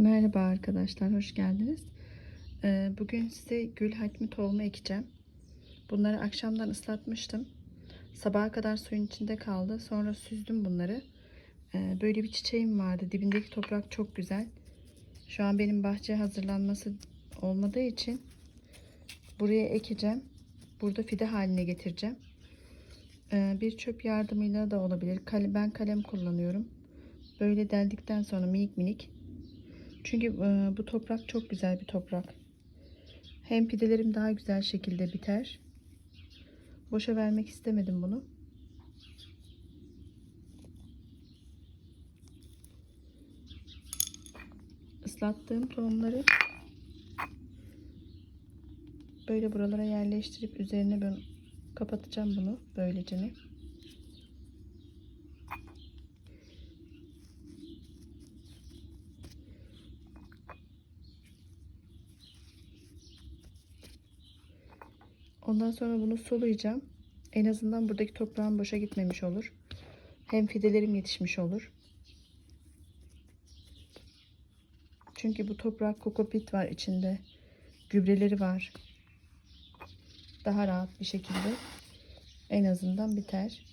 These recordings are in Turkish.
Merhaba arkadaşlar, hoş geldiniz. Ee, Bugün size gül hatmi tohumu ekeceğim. Bunları akşamdan ıslatmıştım. Sabaha kadar suyun içinde kaldı. Sonra süzdüm bunları. Ee, Böyle bir çiçeğim vardı. Dibindeki toprak çok güzel. Şu an benim bahçe hazırlanması olmadığı için buraya ekeceğim. Burada fide haline getireceğim. Ee, Bir çöp yardımıyla da olabilir. Ben kalem kullanıyorum. Böyle deldikten sonra minik minik çünkü e, bu toprak çok güzel bir toprak. Hem pidelerim daha güzel şekilde biter. Boşa vermek istemedim bunu. Islattığım tohumları böyle buralara yerleştirip üzerine ben kapatacağım bunu böylece. Ondan sonra bunu sulayacağım. En azından buradaki toprağın boşa gitmemiş olur. Hem fidelerim yetişmiş olur. Çünkü bu toprak kokopit var içinde. Gübreleri var. Daha rahat bir şekilde en azından biter.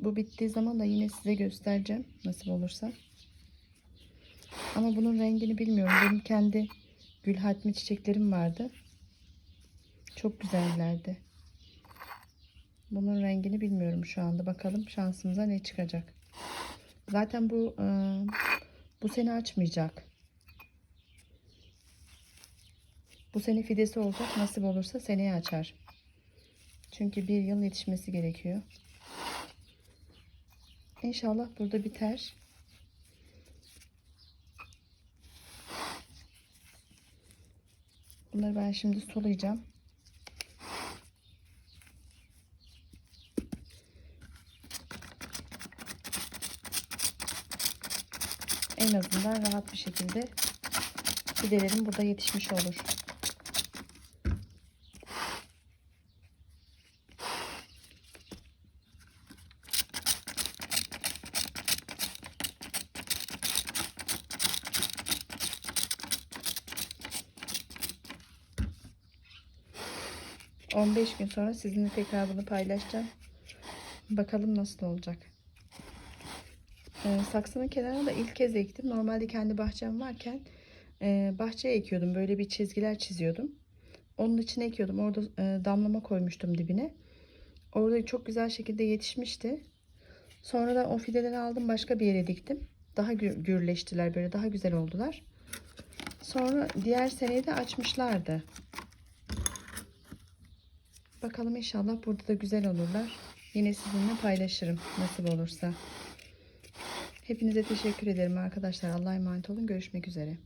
Bu bittiği zaman da yine size göstereceğim nasıl olursa. Ama bunun rengini bilmiyorum. Benim kendi gül hatmi çiçeklerim vardı. Çok güzellerdi. Bunun rengini bilmiyorum şu anda. Bakalım şansımıza ne çıkacak. Zaten bu e, bu sene açmayacak. Bu sene fidesi olacak. Nasip olursa seneye açar. Çünkü bir yıl yetişmesi gerekiyor. İnşallah burada biter. Bunları ben şimdi sulayacağım. En azından rahat bir şekilde fidelerim burada yetişmiş olur. ...15 gün sonra sizinle tekrar bunu paylaşacağım. Bakalım nasıl olacak. Ee, saksının kenarına da ilk kez ektim. Normalde kendi bahçem varken e, bahçeye ekiyordum. Böyle bir çizgiler çiziyordum. Onun içine ekiyordum. Orada e, damlama koymuştum dibine. Orada çok güzel şekilde yetişmişti. Sonra da o fideleri aldım başka bir yere diktim. Daha gür, gürleştiler böyle daha güzel oldular. Sonra diğer seneyi de açmışlardı. Bakalım inşallah burada da güzel olurlar. Yine sizinle paylaşırım nasıl olursa. Hepinize teşekkür ederim arkadaşlar. Allah'a emanet olun. Görüşmek üzere.